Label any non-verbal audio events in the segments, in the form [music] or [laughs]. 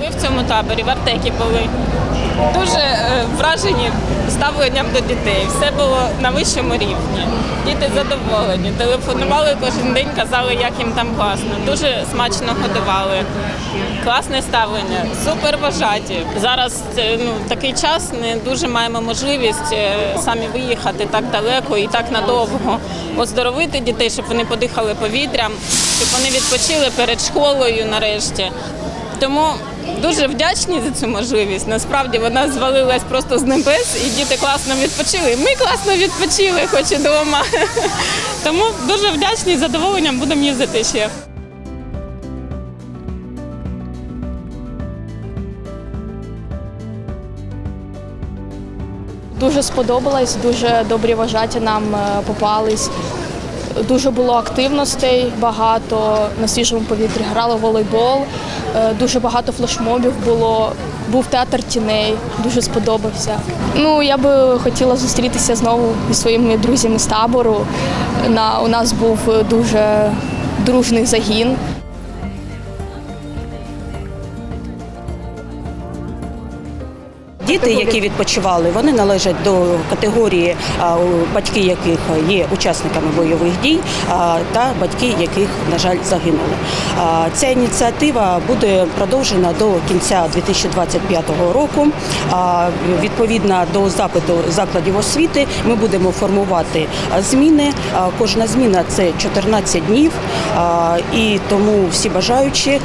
Були в цьому таборі, в Артекі були. Дуже е, вражені ставленням до дітей. Все було на вищому рівні. Діти задоволені. Телефонували кожен день, казали, як їм там класно. Дуже смачно годували. Класне ставлення, супер вважаті. Зараз е, ну, такий час не дуже маємо можливість е, самі виїхати так далеко і так надовго. Оздоровити дітей, щоб вони подихали повітрям, щоб вони відпочили перед школою нарешті. Тому дуже вдячні за цю можливість. Насправді вона звалилась просто з небес, і діти класно відпочили. Ми класно відпочили, хоч і вдома. [laughs] Тому дуже вдячні з задоволенням будемо їздити ще. Дуже сподобалось, дуже добрі вважаті нам е, попались. Дуже було активностей, багато на свіжому повітрі грали волейбол, дуже багато флешмобів було. Був театр тіней, дуже сподобався. Ну, я би хотіла зустрітися знову зі своїми друзями з табору. На, у нас був дуже дружний загін. Діти, які відпочивали, вони належать до категорії, батьки яких є учасниками бойових дій, та батьки, яких, на жаль, загинули. Ця ініціатива буде продовжена до кінця 2025 року. Відповідно до запиту закладів освіти, ми будемо формувати зміни. Кожна зміна це 14 днів, і тому всі бажаючі е,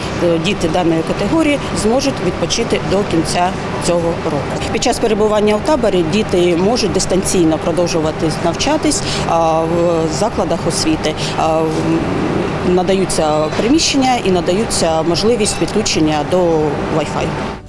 діти даної категорії зможуть відпочити до кінця цього року. Під час перебування у таборі діти можуть дистанційно продовжувати навчатись в закладах освіти. Надаються приміщення і надаються можливість підключення до Wi-Fi.